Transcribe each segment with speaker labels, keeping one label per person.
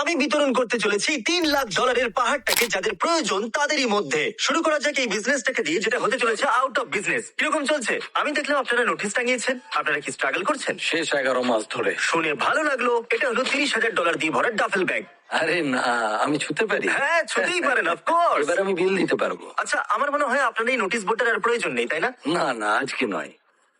Speaker 1: আমি বিতরণ করতে চলেছি তিন লাখ ডলারের পাহাড়টাকে যাদের প্রয়োজন তাদেরই মধ্যে। শুরু করা যাক এই বিজনেসটাকে দিয়ে যেটা হতে চলেছে আউট অফ বিজনেস কীরকম চলছে? আমি দেখলাম আপনারা নোটিস টাঙিয়েছেন। আপনারা কি স্ট্রাগল করছেন?
Speaker 2: শেষ এগারো মাস ধরে।
Speaker 1: শুনে ভালো লাগল। এটা হলো তিরিশ হাজার ডলার দিয়ে ভরা ডাফেল ব্যাগ
Speaker 2: আরে না আমি ছুতে পারি।
Speaker 1: হ্যাঁ ছুতেই পারেন অফকোর্স
Speaker 2: এবার আমি বিল দিতে পারব।
Speaker 1: আচ্ছা আমার মনে হয় আপনার এই নোটিশ বোর্ডের আর প্রয়োজন নেই তাই না?
Speaker 2: না না আজকে নয়।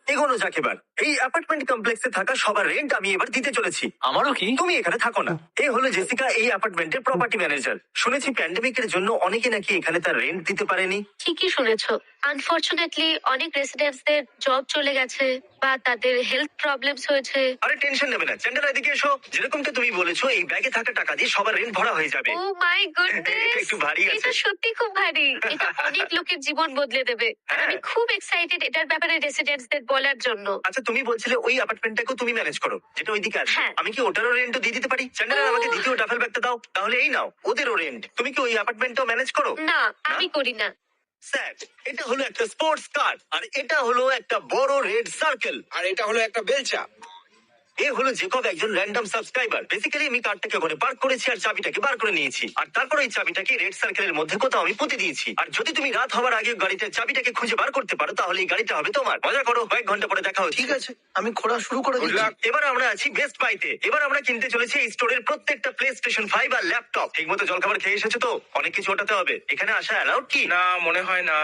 Speaker 1: এগোনো যাক এবার। এই অ্যাপার্টমেন্ট কমপ্লেক্সে থাকা সবার রেন্ট আমি এবার দিতে চলেছি।
Speaker 2: আমারও কি?
Speaker 1: তুমি এখানে থাকো না। এই হলো জেসিকা এই অ্যাপার্টমেন্টের প্রপার্টি ম্যানেজার শুনেছি প্যান্ডেমিকের জন্য অনেকে নাকি এখানে তার রেন্ট দিতে পারেনি।
Speaker 3: ঠিকই শুনেছো। আনফরচুনেটলি অনেক রেসিডেন্টসদের জব চলে গেছে বা তাদের হেলথ প্রবলেমস হয়েছে।
Speaker 1: আরে টেনশন নেবে না। চ্যান্ডেল এদিকে এসো। যেরকমটা তুমি বলেছ এই ব্যাগে থাকা টাকা দিয়ে সবার রেন্ট ভরা হয়ে যাবে।
Speaker 3: ও মাই
Speaker 1: এটা
Speaker 3: গুডনেস
Speaker 1: একটু ভারী আছে।
Speaker 3: এটা সত্যি খুব ভারী। এটা অনেক লোকের জীবন বদলে দেবে। আর আমি
Speaker 1: হ্যাঁ।
Speaker 3: খুব এক্সাইটেড এটার ব্যাপারে রেসিডেন্টসদের বলার জন্য।
Speaker 1: আচ্ছা তুমি বলছিলে ওই অ্যাপার্টমেন্টটাকেও তুমি ম্যানেজ করো যেটা ওইদিকে আছে।
Speaker 3: হ্যাঁ।
Speaker 1: আমি কি ওটারও রেন্ট দিয়ে দিতে পারি? চ্যান্ডেল
Speaker 3: ও।
Speaker 1: আমাকে দ্বিতীয় ডাফেল ব্যাগটা দাও তাহলে এই নাও ওদেরও রেন্ট তুমি কি ওই অ্যাপার্টমেন্টটাও ম্যানেজ করো?
Speaker 3: না আমি করি না।
Speaker 1: স্যার এটা হলো একটা স্পোর্টস কার আর এটা হলো একটা বড় রেড সার্কেল
Speaker 4: আর এটা হলো একটা বেলচা।
Speaker 1: এ হলো জেকব একজন র্যান্ডম সাবস্ক্রাইবার বেসিক্যালি আমি কার্ডটাকে ওখানে পার্ক করেছি আর চাবিটাকে বার করে নিয়েছি। আর তারপর এই চাবিটাকে রেড সার্কেলের মধ্যে কোথাও আমি পুঁতে দিয়েছি। আর যদি তুমি রাত হওয়ার আগে গাড়িটার চাবিটাকে খুঁজে বার করতে পারো তাহলে এই গাড়িটা হবে তোমার। মজা করো কয়েক ঘণ্টা পরে দেখা হচ্ছে।
Speaker 5: ঠিক আছে আমি খোঁড়া শুরু করে
Speaker 4: Good
Speaker 5: দিচ্ছি।
Speaker 4: luck.
Speaker 1: এবার আমরা আছি বেস্ট বাইতে এবার আমরা কিনতে চলেছি এই স্টোরের প্রত্যেকটা প্লে স্টেশন ফাইভ আর ল্যাপটপ ঠিক মতো জলখাবার খেয়ে এসেছ তো? অনেক কিছু ওঠাতে হবে। এখানে আসা অ্যালাউড কি?
Speaker 4: না মনে হয় না।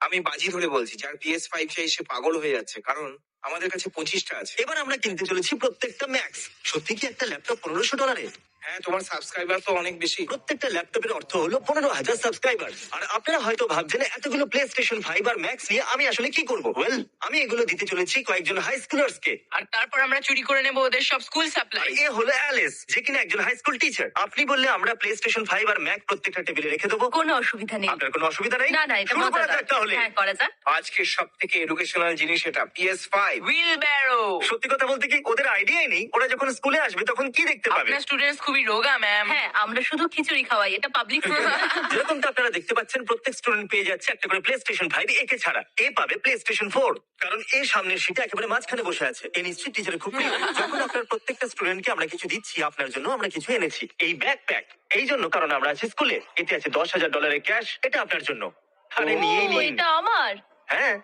Speaker 4: আমি বাজি ধরে বলছি যার পিএস ফাইভ সে এসে পাগল হয়ে যাচ্ছে। কারণ আমাদের কাছে পঁচিশটা আছে।
Speaker 1: এবার আমরা কিনতে চলেছি প্রত্যেকটা ম্যাক্স সত্যি কি একটা ল্যাপটপ পনেরোশো ডলারে
Speaker 4: হ্যাঁ তোমার সাবস্ক্রাইবার তো অনেক বেশি।
Speaker 1: প্রত্যেকটা ল্যাপটপের অর্থ হলো পনেরো হাজার সাবস্ক্রাইবার আর আপনারা হয়তো ভাবছেন এতগুলো প্লে স্টেশন ফাইভ আর ম্যাক্স নিয়ে আমি আসলে কি করব? ওয়েল আমি এগুলো দিতে চলেছি কয়েকজন হাই স্কুলার্স কে।
Speaker 6: আর তারপর আমরা চুরি করে নেব ওদের সব স্কুল সাপ্লাই
Speaker 1: এ হলো অ্যালিস যে কিনা একজন হাই স্কুল টিচার আপনি বললে আমরা প্লে স্টেশন ফাইভ আর ম্যাক প্রত্যেকটা টেবিলে রেখে দেবো।
Speaker 6: কোনো অসুবিধা নেই।
Speaker 1: আপনার কোনো অসুবিধা নেই?
Speaker 6: না না এটা
Speaker 1: শুরু করা যাক তাহলে।
Speaker 6: হ্যাঁ করা যাক।
Speaker 4: আজকের সব থেকে এডুকেশনাল জিনিস এটা পিএস ফাইভ
Speaker 6: হুইল ব্যারো
Speaker 1: সত্যি কথা বলতে কি ওদের আইডিয়াই নেই। ওরা যখন স্কুলে আসবে তখন কি দেখতে পাবে?
Speaker 6: আপনার স্টুডেন্টস খুবই রোগা ম্যাম হ্যাঁ আমরা শুধু খিচুড়ি খাওয়াই এটা পাবলিক
Speaker 1: যেরকমটা আপনারা দেখতে পাচ্ছেন প্রত্যেক স্টুডেন্ট পেয়ে যাচ্ছে একটা করে প্লে স্টেশন ফাইভ একে ছাড়া। এ পাবে প্লে স্টেশন ফোর কারণ এ সামনের সিটে একেবারে মাঝখানে বসে আছে। এ নিশ্চয়ই টিচারের খুব প্রিয়। যখন আপনার প্রত্যেকটা স্টুডেন্টকে আমরা কিছু দিচ্ছি আপনার জন্য আমরা কিছু এনেছি। এই ব্যাকপ্যাক এই জন্য কারণ আমরা আছি স্কুলে এতে আছে দশ হাজার ডলারের ক্যাশ এটা আপনার জন্য। আরে নিয়েই নিন।
Speaker 6: এটা আমার?
Speaker 1: হ্যাঁ।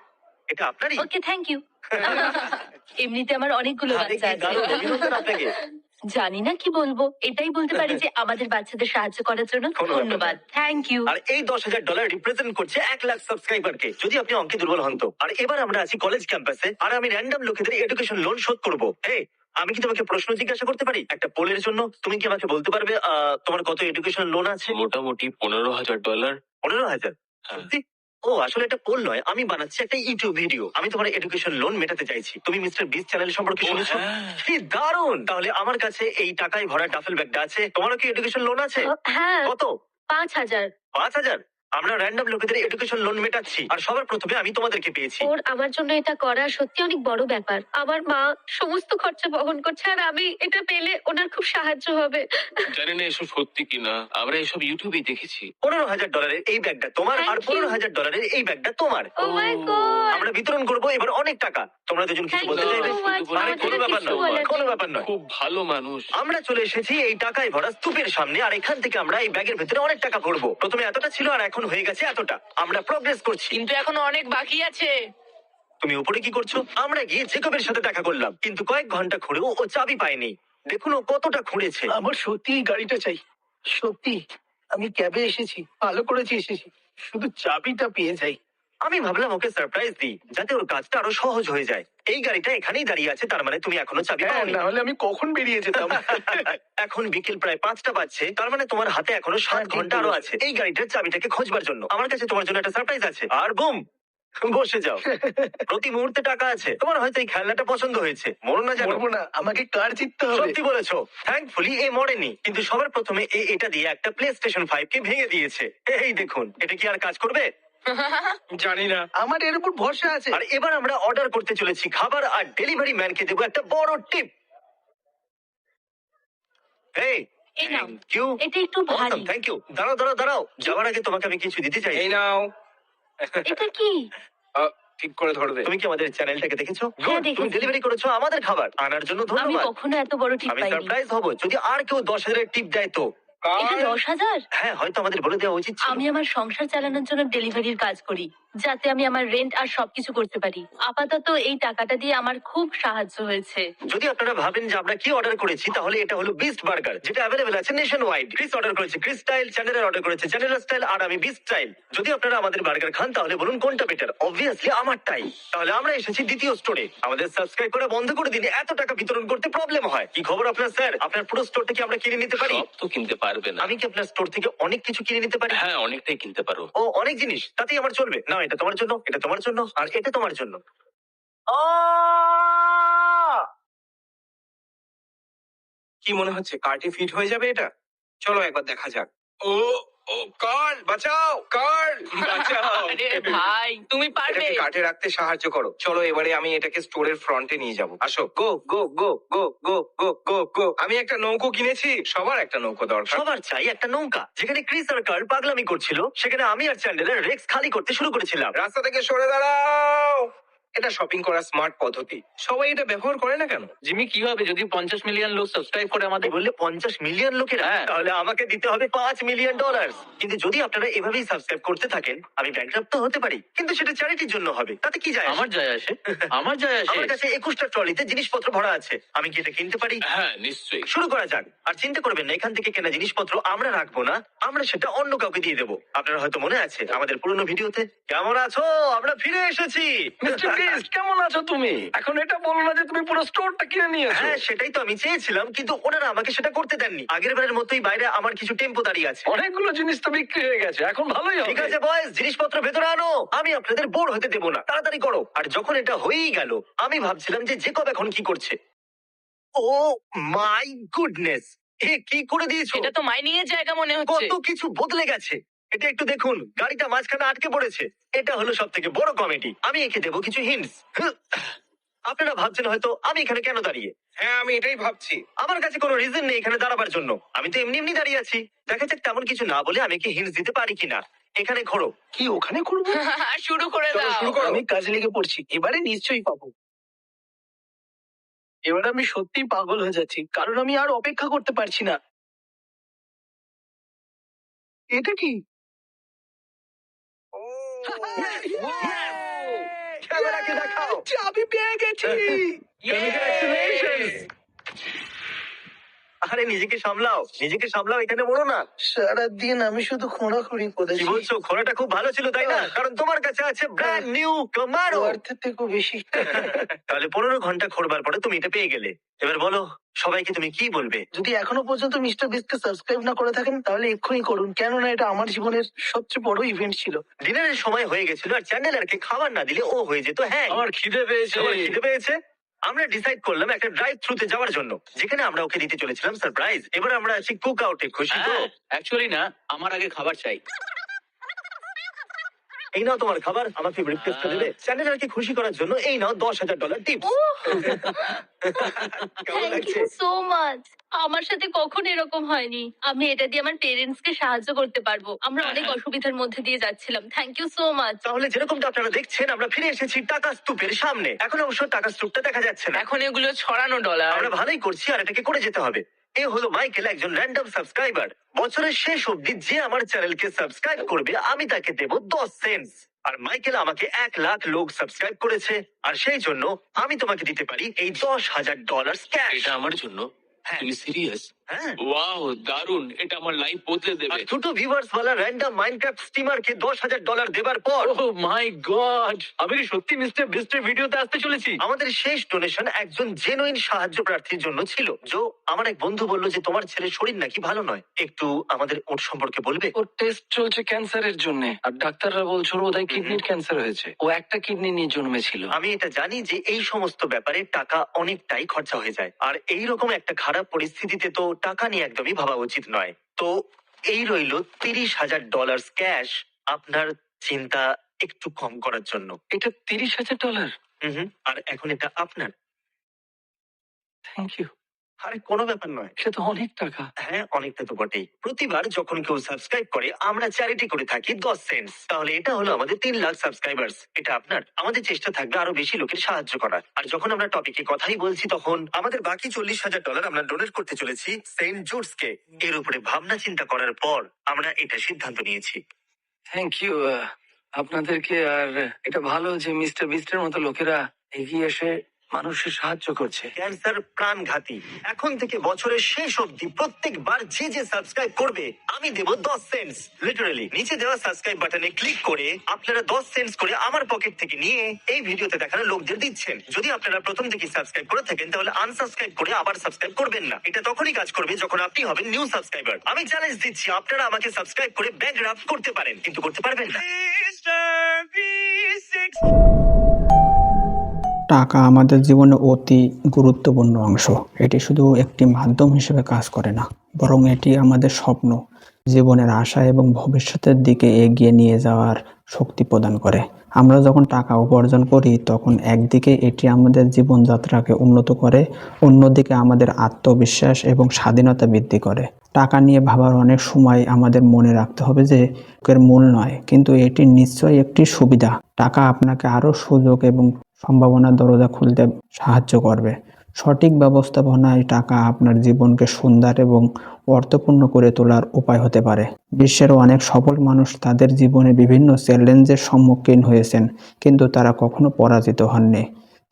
Speaker 1: এটা আপনারই?
Speaker 6: ওকে থ্যাংক ইউ এমনিতে আমার অনেকগুলো
Speaker 1: আরে
Speaker 6: বাচ্চা
Speaker 1: কি দারুণ,
Speaker 6: আছে
Speaker 1: অভিনন্দন আপনাকে?
Speaker 6: জানি না কি বলব এটাই বলতে পারি যে আমাদের বাচ্চাদের সাহায্য করার জন্য
Speaker 1: কোনো ব্যাপার
Speaker 6: ধন্যবাদ। থ্যাংক ইউ
Speaker 1: আর এই দশ হাজার ডলার রিপ্রেজেন্ট করছে এক লাখ সাবস্ক্রাইবারকে যদি আপনি অঙ্কে দুর্বল হন তো। আর এবার আমরা আছি কলেজ ক্যাম্পাসে আর আমি র্যান্ডম লোকেদের এডুকেশন লোন শোধ করব। এই আমি কি তোমাকে প্রশ্ন জিজ্ঞাসা করতে পারি? একটা পোলের জন্য তুমি কি আমাকে বলতে পারবে আহ, তোমার কত এডুকেশন লোন আছে?
Speaker 2: মোটামুটি পনেরো হাজার ডলার
Speaker 1: পনেরো হাজার?
Speaker 2: হ্যাঁ।
Speaker 1: সত্যি? ও আসলে এটা পোল নয় আমি বানাচ্ছি একটা ইউটিউব ভিডিও আমি তোমার এডুকেশন লোন মেটাতে চাইছি। তুমি মিস্টার বিস চ্যানেল সম্পর্কে শুনেছো?
Speaker 2: হ্যাঁ।
Speaker 1: কি দারুণ! তাহলে আমার কাছে এই টাকায় ভরা ডাফেল ব্যাগটা আছে। তোমারও কি এডুকেশন লোন আছে?
Speaker 3: হ্যাঁ।
Speaker 1: কত?
Speaker 3: পাঁচ হাজার।
Speaker 1: পাঁচ হাজার? আমরা র্যান্ডম লোকেদের এডুকেশন লোন মেটাচ্ছি আর সবার প্রথমে আমি তোমাদেরকে পেয়েছি।
Speaker 3: ওর আমার জন্য এটা করা সত্যি অনেক বড় ব্যাপার। আমার মা সমস্ত খরচা বহন করছে আর আমি এটা পেলে ওনার খুব সাহায্য হবে।
Speaker 2: জানি না এসব সত্যি কিনা আমরা এসব ইউটিউবে দেখেছি।
Speaker 1: পনেরো হাজার ডলারের এই ব্যাগটা তোমার
Speaker 3: Thank
Speaker 1: আর
Speaker 3: you.
Speaker 1: পনেরো হাজার ডলারের এই ব্যাগটা তোমার।
Speaker 3: ও মাই গড
Speaker 1: আমরা বিতরণ করব এবার অনেক টাকা। তোমরা দুজন কিছু
Speaker 3: Thank
Speaker 1: বলতে
Speaker 3: you
Speaker 1: চাইবে?
Speaker 3: so much.
Speaker 1: আরে
Speaker 3: আমাদের
Speaker 1: কোনো ব্যাপার
Speaker 3: কিছু
Speaker 1: নয়
Speaker 3: বলার
Speaker 1: কোনো ব্যাপার নয়।
Speaker 2: খুব ভালো মানুষ।
Speaker 1: আমরা চলে এসেছি এই টাকায় ভরা স্তূপের সামনে আর এখান থেকে আমরা এই ব্যাগের ভেতরে অনেক টাকা ভরবো। প্রথমে এতটা ছিল আর এখন হয়ে গেছে এতটা। আমরা প্রগ্রেস করছি।
Speaker 6: কিন্তু এখনও অনেক বাকি আছে।
Speaker 1: তুমি উপরে কি করছ? আমরা গিয়ে জেকবের সাথে দেখা করলাম। কিন্তু কয়েক ঘণ্টা খুঁড়েও ও চাবি পায়নি। দেখুন ও কতটা খুঁড়েছে।
Speaker 5: আমার সত্যি এই গাড়িটা চাই। সত্যি আমি ক্যাবে এসেছি ভালো করেছি এসেছি। শুধু চাবিটা পেয়ে যাই।
Speaker 1: আমি ভাবলাম ওকে সারপ্রাইজ দিই যাতে ওর কাজটা আরও সহজ হয়ে যায়। এই গাড়িটা এখানেই দাঁড়িয়ে আছে তার মানে তুমি এখনও চাবি
Speaker 5: হ্যাঁ
Speaker 1: পাওনি।
Speaker 5: না হলে আমি কখন বেরিয়ে যেতাম?
Speaker 1: এখন বিকেল প্রায় পাঁচটা বাজছে তার মানে তোমার হাতে এখনও সাত
Speaker 5: হ্যাঁ, ঠিক
Speaker 1: ঘণ্টা আরও
Speaker 5: বলেছ।
Speaker 1: আছে। এই গাড়িটার চাবিটাকে খোঁজবার জন্য। আমার কাছে তোমার জন্য একটা সারপ্রাইজ আছে। আর বুম বসে যাও। প্রতি মুহূর্তে টাকা আছে। তোমার হয়তো এই খেলনাটা পছন্দ হয়েছে। মরো না জানো
Speaker 5: না আমাকে কার জিততে হবে?
Speaker 1: সত্যি বলেছ। থ্যাঙ্কফুলি এ মরেনি। কিন্তু সবার প্রথমে এ এটা দিয়ে একটা প্লে স্টেশন ফাইভ কে ভেঙে দিয়েছে। এই দেখুন এটা কি আর কাজ করবে?
Speaker 4: জানি না।
Speaker 5: আমার এর উপর ভরসা আছে।
Speaker 1: আর এবার আমরা অর্ডার করতে চলেছি। খাবার আর ডেলিভারি ম্যানকে দেবো একটা বড় টিপ এই
Speaker 3: এই নাও।
Speaker 1: থ্যাংক ইউ
Speaker 3: এটা একটু ভারী।
Speaker 1: থ্যাংক ইউ দাঁড়াও দাঁড়াও দাঁড়াও। যাওয়ার আগে তোমাকে আমি কিছু দিতে চাই।
Speaker 4: এই নাও।
Speaker 3: এটা কি?
Speaker 4: ঠিক করে ধরবে
Speaker 1: তুমি কি আমাদের চ্যানেলটাকে দেখেছ?
Speaker 6: হ্যাঁ,
Speaker 1: তুমি ডেলিভারি করেছ আমাদের খাবার। আনার জন্য
Speaker 6: আমি
Speaker 1: ধন্যবাদ।
Speaker 6: কখনো এত বড় ঠিক
Speaker 1: আমি
Speaker 6: পাইনি।
Speaker 1: সারপ্রাইজ হব। যদি আর কেউ দশ হাজারের টিপ দেয় তো?
Speaker 6: এটা দশ হাজার?
Speaker 1: হ্যাঁ হয়তো আমাদের বলে দেওয়া উচিত ছিল।
Speaker 6: আমি আমার সংসার চালানোর জন্য ডেলিভারির কাজ করি যাতে আমি আমার রেন্ট আর সবকিছু করতে পারি। আপাতত এই টাকাটা দিয়ে আমার খুব সাহায্য হয়েছে।
Speaker 1: যদি আপনারা ভাবেন যে আমরা কি অর্ডার করেছি তাহলে এটা হলো বিস্ট বার্গার যেটা অ্যাভেলেবল আছে নেশন ওয়াইড ক্রিস অর্ডার করেছে ক্রিস স্টাইল চ্যানেলের অর্ডার করেছে চ্যানেলের স্টাইল আর আমি বিস্ট স্টাইল যদি আপনারা আমাদের বার্গার খান তাহলে বলুন কোনটা বেটার অবভিয়াসলি আমারটাই। তাহলে আমরা এসেছি দ্বিতীয় স্টোরে আমাদের সাবস্ক্রাইব করে বন্ধ করে দিন এত টাকা বিতরণ করতে প্রবলেম হয়। কি খবর আপনার স্যার আপনার পুরো স্টোর থেকে আমরা কিনে নিতে পারি?
Speaker 2: সব তো কিনতে পারবে না।
Speaker 1: আমি কি আপনার স্টোর থেকে অনেক কিছু কিনে নিতে পারি?
Speaker 2: হ্যাঁ অনেকটাই কিনতে পারো।
Speaker 1: ও অনেক জিনিস। তাতেই আমার চলবে। না এটা তোমার জন্য এটা তোমার জন্য আর এটা তোমার জন্য।
Speaker 4: কি মনে হচ্ছে কার্টে ফিট হয়ে যাবে এটা? চলো একবার দেখা যাক। ও ও কার্ল বাঁচাও কার্ল
Speaker 7: আরে ভাই তুমি পারবে।
Speaker 4: এটাকে কাটে রাখতে সাহায্য করো। চলো এবারে আমি এটাকে স্টোরের ফ্রন্টে নিয়ে যাব। আসো। গো গো গো গো গো গো গো গো আমি একটা নৌকো কিনেছি। সবার একটা নৌকো দরকার।
Speaker 1: সবার চাই একটা নৌকা যেখানে ক্রিস আর কার্ল পাগলামি করছিল সেখানে আমি আর চ্যান্ডেলের রেক্স খালি করতে শুরু করেছিলাম।
Speaker 4: রাস্তা থেকে সরে দাঁড়াও। এটা শপিং করার স্মার্ট পদ্ধতি। সবাই এটা ব্যবহার করে না কেন?
Speaker 2: জিমি কি হবে যদি পঞ্চাশ মিলিয়ন লোক সাবস্ক্রাইব করে আমাদের?
Speaker 1: বললে পঞ্চাশ মিলিয়ন লোকের?
Speaker 2: হ্যাঁ।
Speaker 1: তাহলে আমাকে দিতে হবে পাঁচ মিলিয়ন ডলার কিন্তু যদি আপনারা এভাবেই সাবস্ক্রাইব করতে থাকেন আমি ব্যাংক্রাপ্ট তো হতে পারি। কিন্তু সেটা চ্যারিটির জন্য হবে। তাতে কি যায় আসে?
Speaker 2: আমার যায় আসে। আমার যায় আসে।
Speaker 1: আমার কাছে একুশটা ট্রলিতে জিনিসপত্র ভরা আছে। আমি কি এটা কিনতে পারি?
Speaker 2: হ্যাঁ নিশ্চয়ই।
Speaker 1: শুরু করা যাক। আর চিন্তা করবেন না এখান থেকে কেনা জিনিসপত্র আমরা রাখব না। আমরা সেটা অন্য কাউকে দিয়ে দেবো। আপনার হয়তো মনে আছে আমাদের পুরনো ভিডিওতে কেমন আছো? আমরা ফিরে এসেছি!
Speaker 5: মিস্টার বিস্ট কেমন আছো তুমি? এখন এটা বলো না যে তুমি পুরো স্টোরটা কিনে নিয়েছো।
Speaker 1: হ্যাঁ সেটাই তো আমি চেয়েছিলাম কিন্তু ওনারা আমাকে সেটা করতে দেননি। আগের বারের মতোই বাইরে আমার কিছু টেম্পো দাঁড়িয়ে আছে।
Speaker 5: অনেকগুলো জিনিস তো বিক্রি হয়ে গেছে এখন ভালোই
Speaker 1: ঠিক আছে বয়স জিনিসপত্র ভেতরে আনো। আমি আপনাদের বোর হতে দেবো না। তাড়াতাড়ি করো। আর যখন এটা হয়েই গেল আমি ভাবছিলাম যে জেকব এখন কি করছে। ও মাই গুডনেস! এ কি করে দিয়েছ?
Speaker 7: এটা তো মাইনিং এর জায়গা মনে হচ্ছে।
Speaker 1: কত কিছু বদলে গেছে। এটা একটু দেখুন গাড়িটা মাঝখানে আটকে পড়েছে। এটা হলো সব থেকে বড় কমেডি। আমি একে দেবো কিছু হিন্টস আপনারা ভাবছেন হয়তো আমি এখানে কেন দাঁড়িয়ে?
Speaker 4: হ্যাঁ আমি এটাই ভাবছি।
Speaker 1: আমার কাছে কোনো রিজন নেই এখানে দাঁড়াবার জন্য। আমি তো এমনি এমনি দাঁড়িয়ে আছি। দেখা যাক তেমন কিছু না বলে আমি কি হিন্টস দিতে পারি কিনা। এখানে ঘোরো।
Speaker 5: কি ওখানে করব
Speaker 7: শুরু করে
Speaker 4: চলো
Speaker 7: দাও।
Speaker 4: শুরু করো।
Speaker 5: আমি কাজে লেগে পড়ছি। এবারে নিশ্চয়ই পাবো। এবার আমি সত্যি পাগল হয়ে যাচ্ছি কারণ আমি আর অপেক্ষা করতে পারছি না। এটা কি?
Speaker 1: ক্যামেরাকে দেখাও
Speaker 5: চাবি পেয়ে গেছি
Speaker 1: Congratulations! আরে নিজেকে সামলাও নিজেকে সামলাও এখানে বলো না।
Speaker 5: সারাদিন আমি শুধু খোঁড়াখুড়ি
Speaker 1: কি
Speaker 5: করেছি
Speaker 1: বলছো ঘোড়াটা খুব ভালো ছিল তাই না? কারণ তোমার কাছে আছে ব্র্যান্ড নিউ কামারো
Speaker 5: অর্থের থেকেও বেশি।
Speaker 1: তাহলে পনেরো ঘণ্টা খোরবার পরে তুমি এটা পেয়ে গেলে। এবার বলো সবাইকে তুমি কি বলবে?
Speaker 5: যদি এখনও পর্যন্ত মিস্টার বিস্টকে সাবস্ক্রাইব না করে থাকেন তাহলে এক্ষুনি করুন। কেননা এটা আমার জীবনের সবচেয়ে বড় ইভেন্ট ছিল।
Speaker 1: ডিনারের সময় হয়ে গেছিল আর চ্যান্ডেলারকে খাবার না দিলে ও হয়ে যেত হ্যাঁ।
Speaker 2: আমার খিদে পেয়েছে।
Speaker 1: খিদে পেয়েছে? আমরা ডিসাইড করলাম একটা ড্রাইভ থ্রুতে যাওয়ার জন্য, যেখানে আমরা ওকে দিতে চলেছিলাম সারপ্রাইজ এবার আমরা আছি কুক আউটে খুশি তো?
Speaker 2: অ্যাকচুয়ালি না, আমার আগে খাবার চাই।
Speaker 1: এই নাও তোমার খাবার আমাকে ব্রেকফাস্টটা দেবে। চ্যানেলারকে খুশি করার জন্য এই নাও দশ হাজার ডলার টিপস কেমন
Speaker 3: থ্যাংক
Speaker 1: লাগছে?
Speaker 3: ইউ সো মাচ আমার সাথে কখন এরকম হয়নি। আমি এটা দিয়ে আমার পেরেন্টস কে সাহায্য করতে পারব। আমরা অনেক অসুবিধার মধ্যে দিয়ে যাচ্ছিলাম। থ্যাংক ইউ সো মাচ
Speaker 1: তাহলে যেরকমটা আপনারা দেখছেন আমরা ফিরে এসেছি টাকা স্তূপের সামনে। এখন অবশ্য টাকা স্তূপটা দেখা যাচ্ছে না।
Speaker 7: এখন এগুলো ছড়ানো ডলার
Speaker 1: আমরা ভালোই করছি আর এটাকে করে যেতে হবে। এ হলো মাইকেল একজন র্যান্ডম সাবস্ক্রাইবার বছরের শেষ অবধি যে আমার চ্যানেলকে সাবস্ক্রাইব করবে আমি তাকে দেব দশ সেন্স আর মাইকেল আমাকে এক লাখ লোক সাবস্ক্রাইব করেছে আর সেই জন্য আমি তোমাকে দিতে পারি এই দশ হাজার ডলার ক্যাশ
Speaker 2: এটা আমার জন্য।
Speaker 1: হ্যাঁ।
Speaker 2: তুমি সিরিয়াস
Speaker 1: হ্যাঁ।
Speaker 2: ওয়াও দারুণ এটা আমার লাইফ বদলে
Speaker 1: আর
Speaker 2: দেবে
Speaker 1: দুটো ভিউয়ার্স ওয়ালা র্যান্ডম মাইনক্রাফট স্টিমারকে দশ হাজার ডলার দেবার পর।
Speaker 2: ও মাই গড আমি কি সত্যি মিস্টার বিস্টের ভিডিওতে আসতে চলেছি?
Speaker 1: আমাদের শেষ ডোনেশন একজন জেনুইন সাহায্য প্রার্থীর জন্য ছিল। জো আমার এক বন্ধু বলল যে তোমার ছেলের শরীর নাকি ভালো নয়। একটু আমাদের ওর সম্পর্কে বলবে?
Speaker 5: ওর টেস্ট চলছে ক্যান্সারের জন্য। আর ডাক্তাররা বলছে ওর বোধহয় কিডনির ক্যান্সার হয়েছে। ও একটা কিডনি নিয়ে জন্মেছিল।
Speaker 1: আমি এটা জানি যে এই সমস্ত ব্যাপারে টাকা অনেকটাই খরচা হয়ে যায়। আর এই রকম একটা খারাপ পরিস্থিতিতে তো টাকা নিয়ে একদমই ভাবা উচিত নয়। তো এই রইল তিরিশ হাজার ডলার ক্যাশ আপনার চিন্তা একটু কম করার জন্য।
Speaker 5: এটা তিরিশ হাজার ডলার?
Speaker 1: হুম হুম। আর এখন এটা আপনার।
Speaker 5: থ্যাংক ইউ
Speaker 1: আরে কোনো ব্যাপার নয়।
Speaker 5: সে তো অনেক টাকা।
Speaker 1: হ্যাঁ অনেকটা তো বটেই। প্রতিবার যখন কেউ সাবস্ক্রাইব করে আমরা চ্যারিটি করে থাকি দশ সেন্টস তাহলে এটা হলো আমাদের তিন লাখ সাবস্ক্রাইবার্স এটা আপনার আমাদের চেষ্টা থাকবে আরও বেশি লোকের সাহায্য করার। আর যখন আমরা টপিকে কথাই বলছি তখন আমাদের বাকি চল্লিশ হাজার ডলার আমরা ডোনেট করতে চলেছি সেন্ট জুটস কে এর উপরে ভাবনা চিন্তা করার পর আমরা এটা সিদ্ধান্ত নিয়েছি।
Speaker 5: থ্যাংক ইউ আপনাদেরকে। আর এটা ভালো যে মিস্টার বিস্টের মতো লোকেরা এগিয়ে এসে মানুষের সাহায্য করছে।
Speaker 1: ক্যান্সার প্রাণঘাতী এখন থেকে বছরের শেষ অবধি প্রত্যেকবার যে যে সাবস্ক্রাইব করবে আমি দেব দশ সেন্টস। লিটারালি নিচে দেওয়া সাবস্ক্রাইব বাটনে ক্লিক করে আপনারা দশ সেন্টস করে আমার পকেট থেকে নিয়ে এই ভিডিওতে দেখানো লোকদের দিচ্ছেন। যদি আপনারা প্রথম থেকে সাবস্ক্রাইব করে থাকেন তাহলে আনসাবস্ক্রাইব করে আবার সাবস্ক্রাইব করবেন না। এটা তখনই কাজ করবে যখন আপনি হবেন নিউ সাবস্ক্রাইবার আমি চ্যালেঞ্জ দিচ্ছি আপনারা আমাকে সাবস্ক্রাইব করে ব্যাক রাফ করতে পারেন কিন্তু করতে পারবেন না।
Speaker 8: টাকা আমাদের জীবনে অতি গুরুত্বপূর্ণ অংশ। এটি শুধু একটি মাধ্যম হিসেবে কাজ করে না, বরং এটি আমাদের স্বপ্ন, জীবনের আশা এবং ভবিষ্যতের দিকে এগিয়ে নিয়ে যাওয়ার শক্তি প্রদান করে। আমরা যখন টাকা উপার্জন করি, তখন একদিকে এটি আমাদের জীবনযাত্রাকে উন্নত করে, অন্যদিকে আমাদের আত্মবিশ্বাস এবং স্বাধীনতা বৃদ্ধি করে। টাকা নিয়ে ভাবার অনেক সময় আমাদের মনে রাখতে হবে যে এর মূল নয়, কিন্তু এটি নিশ্চয়ই একটি সুবিধা। টাকা আপনাকে আরও সুযোগ এবং সম্ভাবনার দরজা খুলতে সাহায্য করবে। সঠিক ব্যবস্থাপনায় টাকা আপনার জীবনকে সুন্দর এবং অর্থপূর্ণ করে তোলার উপায় হতে পারে। বিশ্বের অনেক সফল মানুষ তাদের জীবনে বিভিন্ন চ্যালেঞ্জের সম্মুখীন হয়েছেন, কিন্তু তারা কখনো পরাজিত হননি।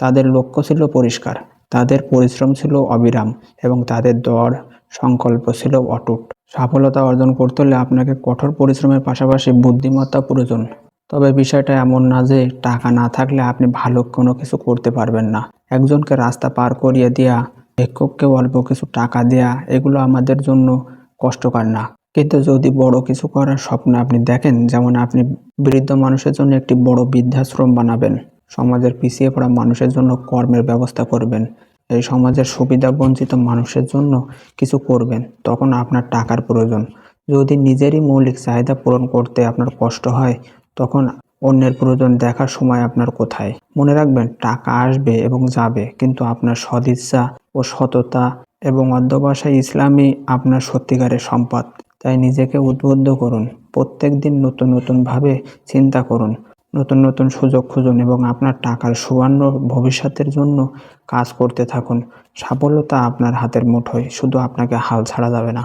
Speaker 8: তাদের লক্ষ্য ছিল পরিষ্কার, তাদের পরিশ্রম ছিল অবিরাম এবং তাদের দর সংকল্প ছিল অটুট। সফলতা অর্জন করতে হলে আপনাকে কঠোর পরিশ্রমের পাশাপাশি বুদ্ধিমত্তা প্রয়োজন। তবে বিষয়টা এমন না যে টাকা না থাকলে আপনি ভালো কোনো কিছু করতে পারবেন না। একজনকে রাস্তা পার করিয়ে দেয়া, ভিক্ষুককে অল্প কিছু টাকা দেয়া, এগুলো আমাদের জন্য কষ্টকর না। কিন্তু যদি বড় কিছু করার স্বপ্ন আপনি দেখেন, যেমন আপনি বৃদ্ধ মানুষের জন্য একটি বড় বৃদ্ধাশ্রম বানাবেন, সমাজের পিছিয়ে পড়া মানুষের জন্য কর্মের ব্যবস্থা করবেন, এই সমাজের সুবিধা বঞ্চিত মানুষের জন্য কিছু করবেন, তখন আপনার টাকার প্রয়োজন। যদি নিজেরই মৌলিক চাহিদা পূরণ করতে আপনার কষ্ট হয় তখন অন্যের প্রয়োজন দেখার সময় আপনার কোথায়? মনে রাখবেন, টাকা আসবে এবং যাবে, কিন্তু আপনার সদিচ্ছা ও সততা এবং অধ্যবসায় ইসলামই আপনার সত্যিকারের সম্পদ। তাই নিজেকে উদ্বুদ্ধ করুন, প্রত্যেক দিন নতুন নতুনভাবে চিন্তা করুন, নতুন নতুন সুযোগ খুঁজুন এবং আপনার টাকার সুবর্ণ ভবিষ্যতের জন্য কাজ করতে থাকুন। সাফল্যতা আপনার হাতের মুঠোয়, শুধু আপনাকে হাল ছাড়া যাবে না।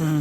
Speaker 5: হুম